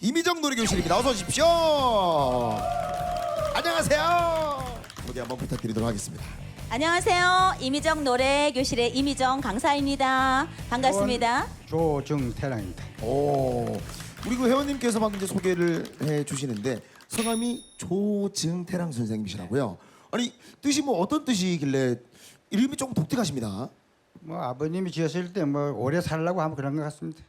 이미정 노래교실입니다. 어서 오십시오. 안녕하세요. 소개 한번 부탁드리도록 하겠습니다. 안녕하세요. 이미정 노래 교실의 이미정 강사입니다. 반갑습니다. 조정태랑입니다. 오, 우리 그 회원님께서 방금 이제 소개를 해 주시는데 성함이 조증태랑 선생님이시라고요. 아니 뜻이 뭐 어떤 뜻이길래 이름이 조금 독특하십니다. 뭐 아버님이 지었을 때 뭐 오래 살라고 하면 그런 것 같습니다.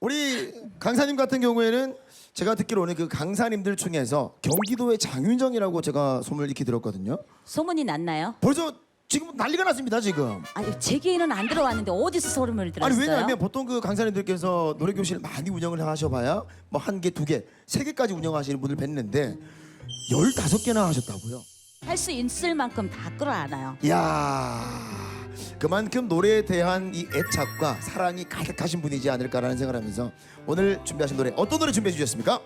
우리 강사님 같은 경우에는 제가 듣기로는 그 강사님들 중에서 경기도의 장윤정이라고 제가 소문을 익히 들었거든요. 소문이 났나요? 벌써 지금 난리가 났습니다 지금. 아니 제 귀에는 안 들어왔는데 어디서 소름을 들었어요? 아니 왜냐하면 보통 그 강사님들께서 노래 교실 많이 운영을 하셔봐야 뭐 한 개, 두 개, 세 개까지 운영하시는 분을 뵀는데 열다섯 개나 하셨다고요. 할 수 있을 만큼 다 끌어안아요. 이야 그만큼 노래에 대한 이 애착과 사랑이 가득하신 분이지 않을까라는 생각을 하면서 오늘 준비하신 노래 어떤 노래 준비해 주셨습니까?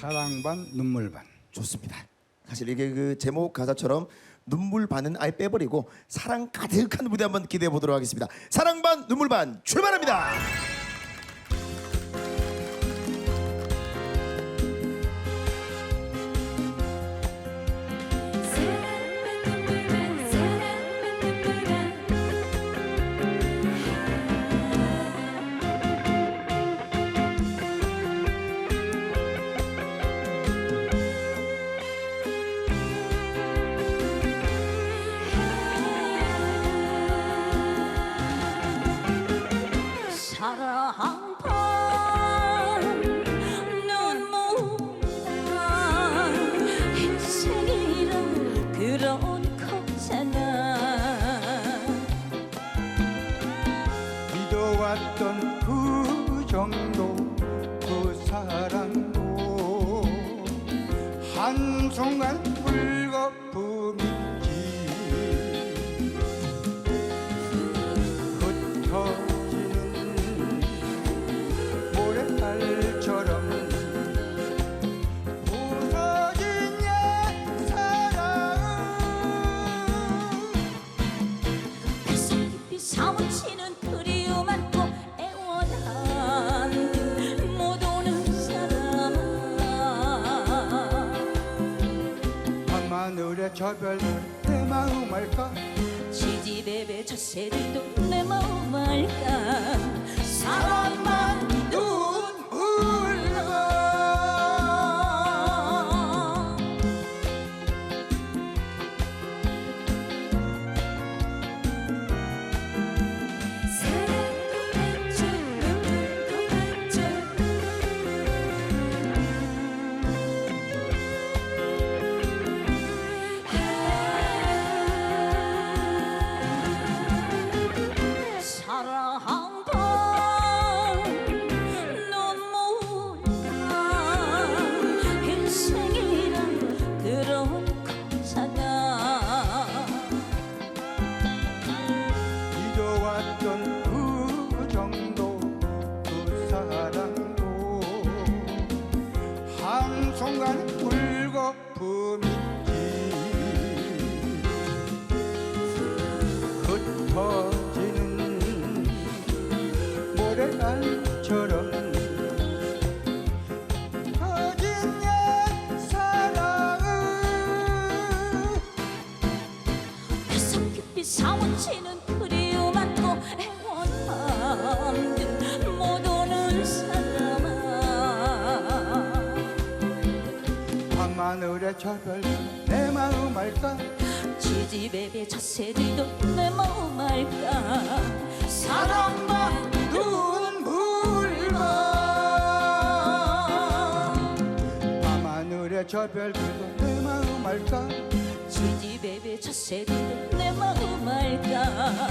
사랑 반 눈물 반. 좋습니다. 사실 이게 그 제목 가사처럼 눈물 반은 아예 빼버리고 사랑 가득한 무대 한번 기대해 보도록 하겠습니다. 사랑 반 눈물 반 출발합니다. 믿어왔던 그 정도 그 사랑도 한순간 불거품이 밤하늘의 저별들 내 마음 알까? 지지배배 저 새들도 내 마음 알까? 사랑 그 정도 그 사랑도 한순간 불거품이지 흩어지는 모래알처럼 밤하늘의 저별 내 마음 알까? 지지배배 저 새들도 내 마음 알까? 사랑만 눈물만 밤하늘의 저별들도 내 마음 알까? 지지배배 저 새들도 내 마음 알까